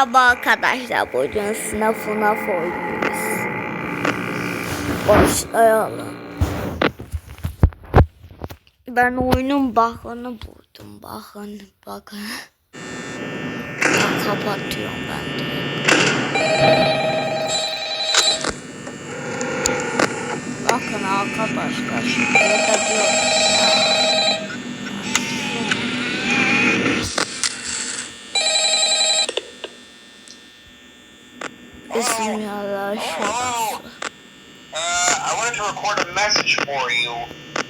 Merhaba arkadaşlar. Bugün sınav FNAF oynuyoruz. Başlayalım. Ben oyunun bug'ını buldum. Bakın bakın. Kapatıyorum ben de. Bakın arkadaşlar. Burada diyor. For you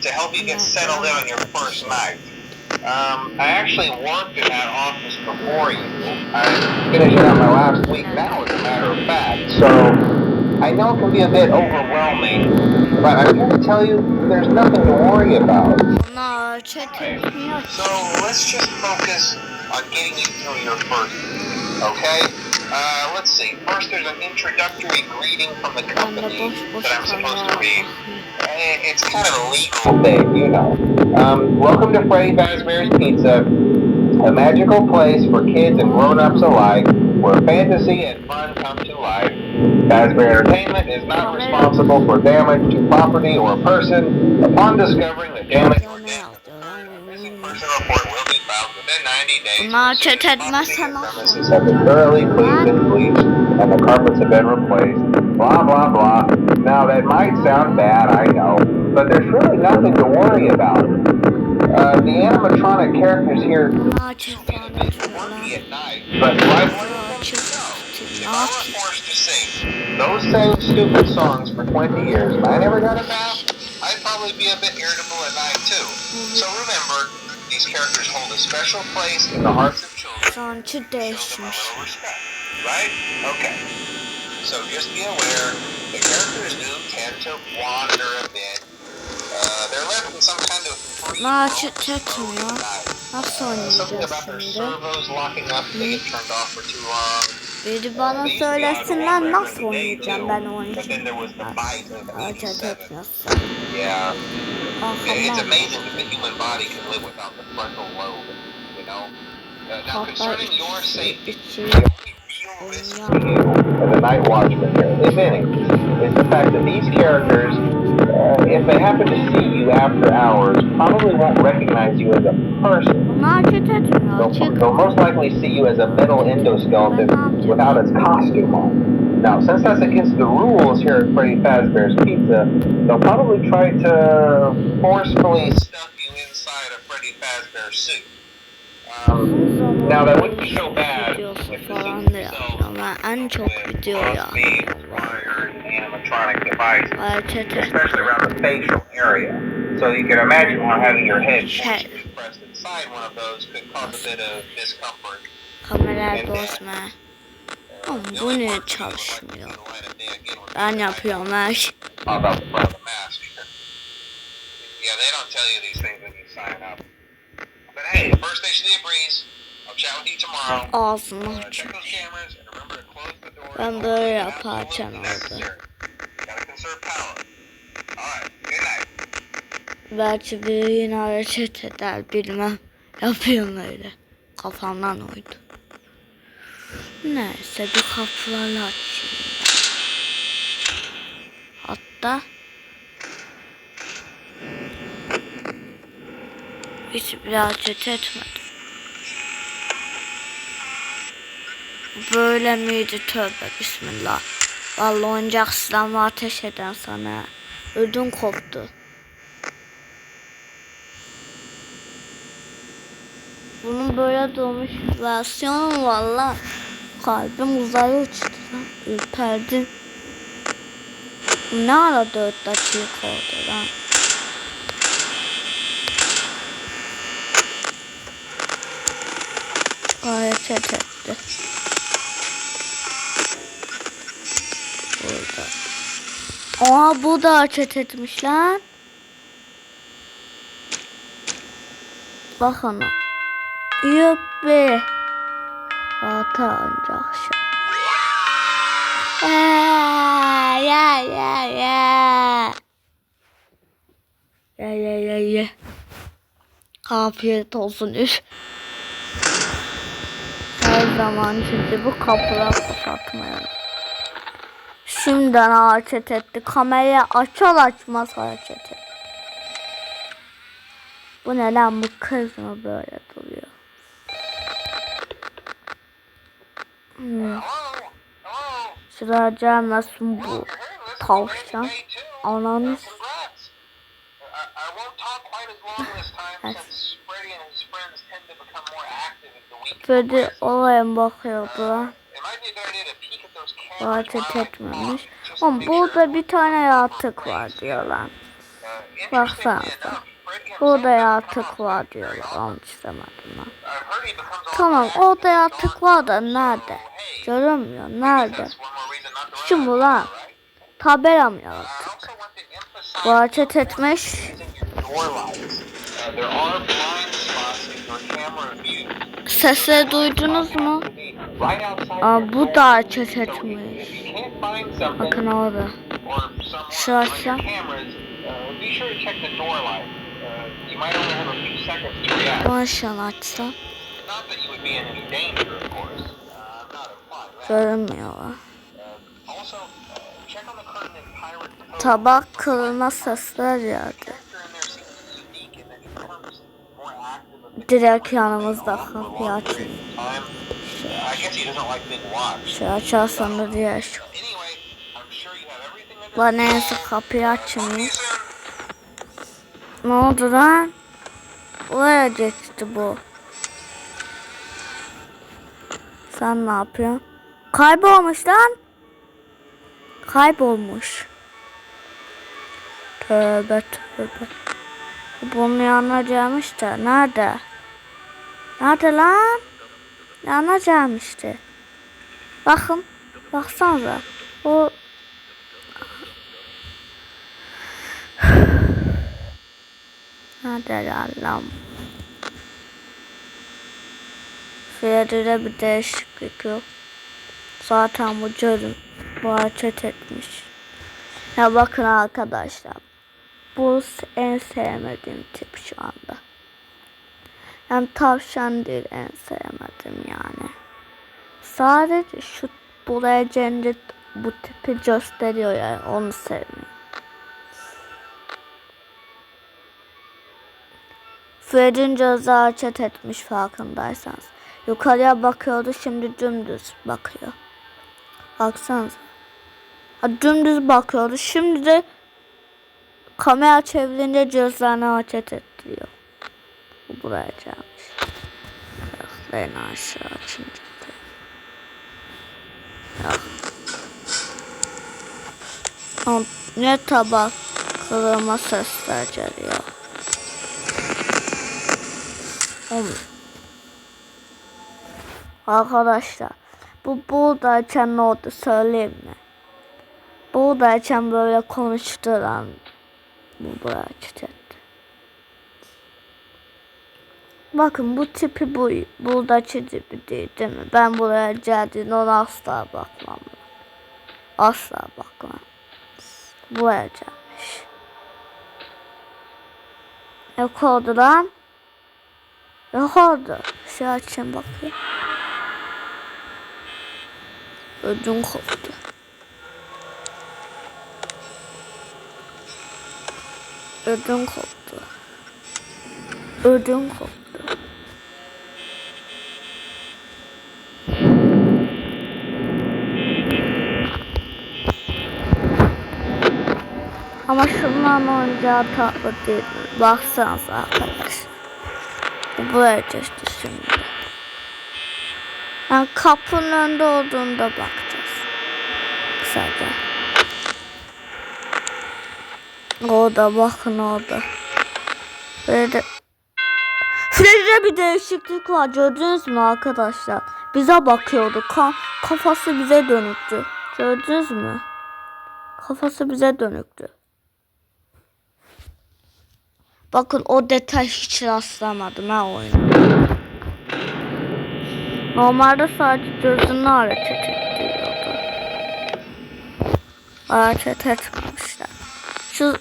to help you get settled in on your first night. Um, I actually worked in that office before you. I'm finishing up my last week now, as a matter of fact. So I know it can be a bit overwhelming, but I'm here to tell you there's nothing to worry about. Bunlar çetin. So let's just focus on getting you through your first week, okay? Uh, let's see. First, there's an introductory greeting from the company that I'm supposed to read. Eh, It's kind of a legal thing, you know. Um, welcome to Freddy Fazbear's Pizza, a magical place for kids and grown-ups alike, where fantasy and fun come to life. Fazbear Entertainment is not responsible for damage to property or person. Upon discovering the damage or missing person report will be filed within 90 days. Bunlar Premises have been thoroughly cleaned and bleached, and the carpets have been replaced. Blah, blah, blah. Now, that might sound bad, I know, but there's really nothing to worry about. Uh, the animatronic characters here Bunlar get a çetin. at night, but why wouldn't If I were forced to sing those same stupid songs for 20 years and I never got a bath, I'd probably be a bit irritable at night too. So remember, these characters hold a special place in the hearts of children. Show a değişmiş. little respect, right? Okay. So just be aware, the characters do tend to wander a bit. Uh, they're left in some kind of free çet etmiyor. mode at night. Nasıl Uh, something about their servos locking up, they get turned off for too long. Biri bana söylesinler nasıl oynayacağım ben Aa, Chat 87. etmiyorsun. Yeah. It's Arkamdan. amazing that the human body can live without the frontal lobe, you know? Uh, now, concerning your safety, içi. the night watchman here, if any, is the fact that these characters, uh, if they happen to see you after hours, probably won't recognize you as a person. They'll, they'll most likely see you as a metal endoskeleton without its costume on. Now, since that's against the rules here at Freddy Fazbear's Pizza, they'll probably try to forcefully stuff you inside a Freddy Fazbear suit. Um, now, that wouldn't be so bad Videosu falan da yapmıyorum. Ben en çok video ya. USB, wired, animatronic devices, Ay chat et. especially around the facial area. So you can imagine how having your head pressed inside one of those could cause a bit of discomfort. Kamerayı bozma. Oğlum bu niye çalışmıyor? Ben yapıyorum her şey. How about the front of the mask? Oh, yeah, they don't tell you these things when you sign up. But hey, first station of the breeze. Ağzını Uh, aç. Ben böyle good night. Belki biri yine hareket eder bilmem. Yapıyorum öyle. Kafamdan oydu. Neyse bir kapıları açayım. Hatta hiç bir hareket etmedim. Böyle miydi tövbe bismillah. Vallahi oyuncak silahımı ateş eden sana. Ödüm koptu. Bunun böyle doğmuş versiyonu valla. Kalbim uzaya uçtu lan. Ürperdim. Ne ara 4 dakika oldu lan. Hareket etti. Burada. Aa bu da hareket etmiş lan. Bakın. Yuppi. Ata önce akşam. Aa, Ya ya ya. Ya ya ya ya. Afiyet olsun üf. Galiba zaman çünkü bu kapılar kapatmayalım. Şimdiden hareket etti. Kamerayı açar açmaz hareket etti. Bu ne lan bu kız mı böyle duruyor? Hmm. Gelmesin bu tavşan. Ananı Freddy mı bakıyordu? It might be a good idea to peek at those cameras Hareket while I etmemiş. Ama burada bir tane yaratık var diyorlar. Himself Burada yaratık var diyorlar. Onu istemedim ben. Tamam orada yaratık var da nerede? Görünmüyor. Nerede? Kim bu lan? Tabela mı Bu hareket etmiş. Sesleri duydunuz mu? Aa, bu da if- etmiş. Bakın orada. or someone Şu on your açsam. cameras, be sure to check the door light. You might only have a few seconds to react. Bunu şunu açsam. Not that you would be in any danger, of course. I'm not implying that. Görünmüyorlar. Tabak kırılma sesler geldi. Direkt yanımızda kapıyı açın. Şey have everything under Bana control. neyse kapıyı soon. Ne oldu lan? Oraya geçti bu. Sen ne yapıyorsun? Kaybolmuş lan. Kaybolmuş. Tövbe tövbe. Bunun yanına gelmiş de. Nerede? Nerede lan? Yanına gelmişti. Bakın. Baksanıza. O Nerede lan? Fiyatıyla bir değişiklik yok. Zaten bu cürüm. Bu hareket etmiş. Ya bakın arkadaşlar. Bu en sevmediğim tip şu anda. Yani tavşan değil en sevmedim yani. Sadece şu buraya gelince bu tipi gösteriyor yani onu sevmiyorum. Fred'in gözü hareket etmiş farkındaysanız. Yukarıya bakıyordu şimdi dümdüz bakıyor. Baksanıza. Ha, dümdüz bakıyordu şimdi de kamera çevirince gözlerini hareket ettiriyor. Bu buraya gelmiş. Ayaklarını aşağı açınca. da. Ne tabak kırılma sesler geliyor. Oğlum. Arkadaşlar bu buradayken ne oldu söyleyeyim mi? Buradayken böyle konuşturan bu buraya etti. Bakın bu tipi bu buradaki tipi değil değil mi? Ben buraya geldiğinde ona asla bakmam. Asla bakmam. Buraya gelmiş. Yok oldu lan. Yok oldu. Şey açayım bakayım. Ödüm koptu. Ödüm koptu. Ödüm koptu. Ama şundan oyuncağı tatlı değil. Baksanıza arkadaşlar. Bu geçti şimdi. Yani kapının önünde olduğunda bakacağız. Kısaca. Orada bakın orada. Böyle Fred'de bir değişiklik var gördünüz mü arkadaşlar? Bize bakıyordu. Ka kafası bize dönüktü. Gördünüz mü? Kafası bize dönüktü. Bakın o detay hiç rastlamadım ha oyunda. Normalde sadece gözünü hareket ettiriyordu. Hareket etmemişler. Şu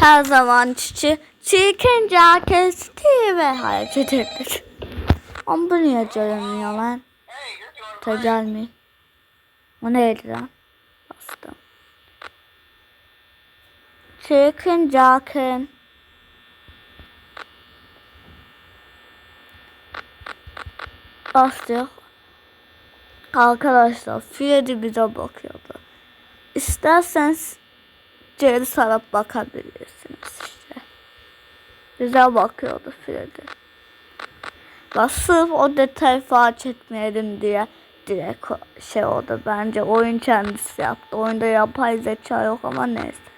her zaman çiçi çirkince kesti ve hareket etti. Ama bu niye görünmüyor lan? Ta gelmeyin. O neydi lan? Bastım. Chicken Jacken. Bastık. Arkadaşlar Freddy bize bakıyordu. İsterseniz geri sarıp bakabilirsiniz işte. Bize bakıyordu Freddy. Bak sırf o detayı fark etmeyelim diye direkt şey oldu bence oyun kendisi yaptı. Oyunda yapay zeka yok ama neyse.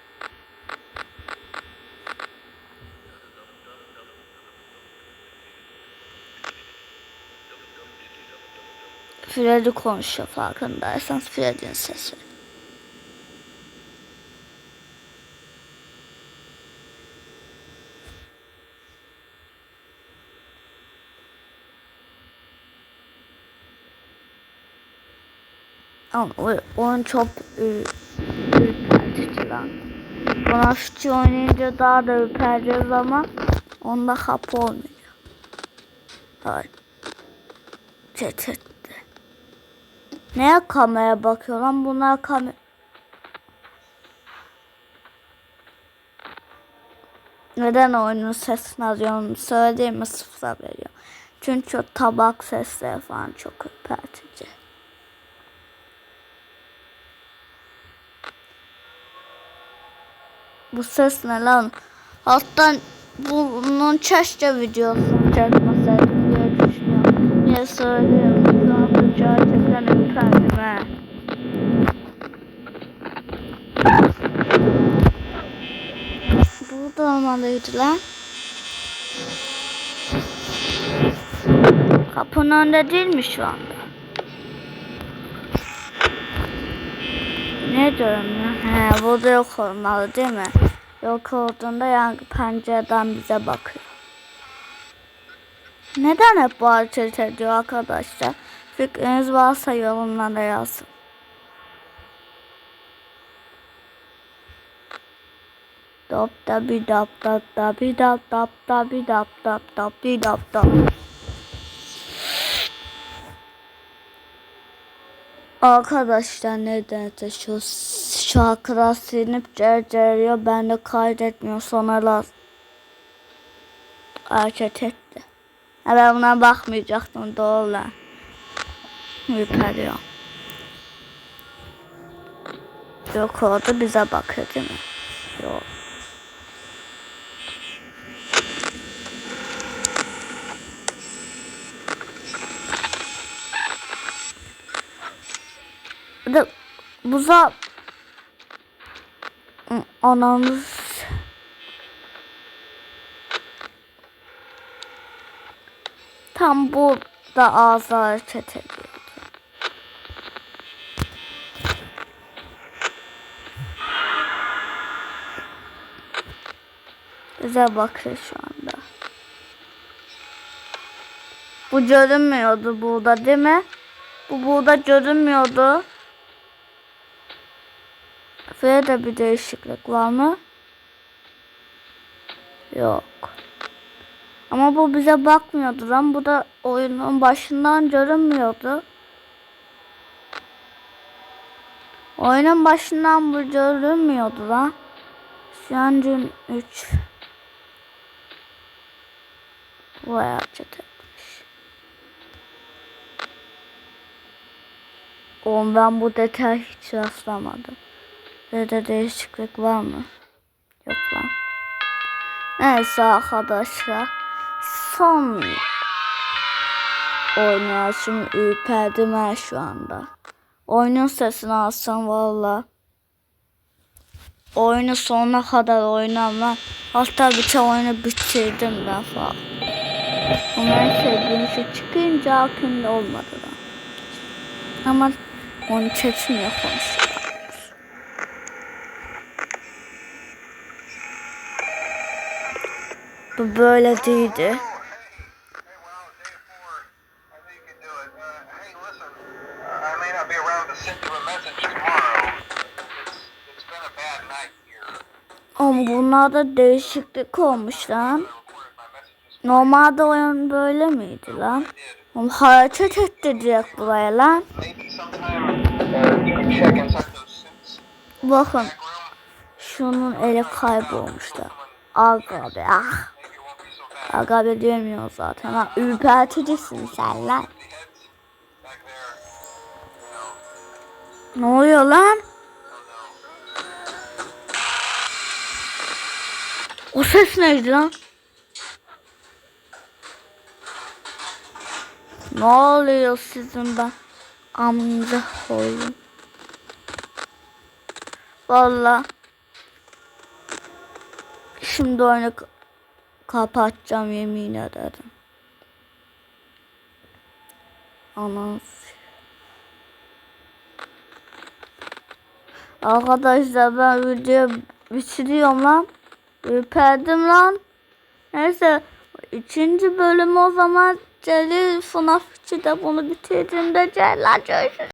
Freddy konuşuyor farkındaysanız Freddy'nin sesi. Ama oyun çok ürpertici lan. Buna suçu oynayınca daha da ürpereceğiz ama onda kapı olmuyor. Hayır. Çet Neye kamera bakıyor lan bunlar kamera... Neden oyunun sesini alıyorum söyleyeyim mi sıfıra veriyor. Çünkü o tabak sesleri falan çok ürpertici. Bu ses ne lan? Hatta bunun çeşitli videosunu çekmeseydik diye düşünüyorum. Niye söylüyorum? Anda gerçekten ürperdim he. Burada olmalıydı lan. Kapının önünde değil mi şu anda? Ne diyorum ya? He, burada yok olmalı değil mi? Yok olduğunda yani pencereden bize bakıyor. Neden hep bu hareket ediyor arkadaşlar? Fikriniz varsa yorumlara yazın. Dop da bi dop dop da bi dop dop da bi dop dop dop bi dop dop. Arkadaşlar nedense şu şarkılar silinip cerceriyor. Ben de kaydetmiyor sonra lazım. Hareket etti. Ben buna bakmayacaktım doğru lan. Ürperiyor. Yok orada bize bakıyor değil mi? Yok. De buza anamız tam burada ağzı hareket Bize bakıyor şu anda. Bu görünmüyordu burada değil mi? Bu burada görünmüyordu. Ve de bir değişiklik var mı? Yok. Ama bu bize bakmıyordu lan. Bu da oyunun başından görünmüyordu. Oyunun başından bu görünmüyordu lan. Şu an gün 3. Hareket etmiş. Oğlum ben bu detay hiç rastlamadım. Böyle değişiklik var mı? Yok lan. Neyse arkadaşlar. Son oynayışım ürperdim ben şu anda. Oyunun sesini alsam valla. Oyunu sonuna kadar oynamam. Hatta bir oyunu bitirdim ben falan. Sevdiğim şey çıkınca aklımda olmadı da. Ama onu çekmiyor konuşuyor. Bu böyle değildi. Ama bunlarda değişiklik olmuş lan. Normalde oyun böyle miydi lan? Oğlum hareket etti direkt buraya lan. Bakın. Şunun eli kaybolmuş da. Aga be ah. Aga be diyemiyor zaten. Ha, ürperticisin sen lan. Ne oluyor lan? O ses neydi lan? Ne oluyor sizin ben? Amca koyun. Valla. Şimdi oyunu kapatacağım yemin ederim. Anam. Arkadaşlar ben video bitiriyorum lan. Ürperdim lan. Neyse. Üçüncü bölüm o zaman Celil FNAF 2'de bunu bitirdiğimde Celal görüşürüz.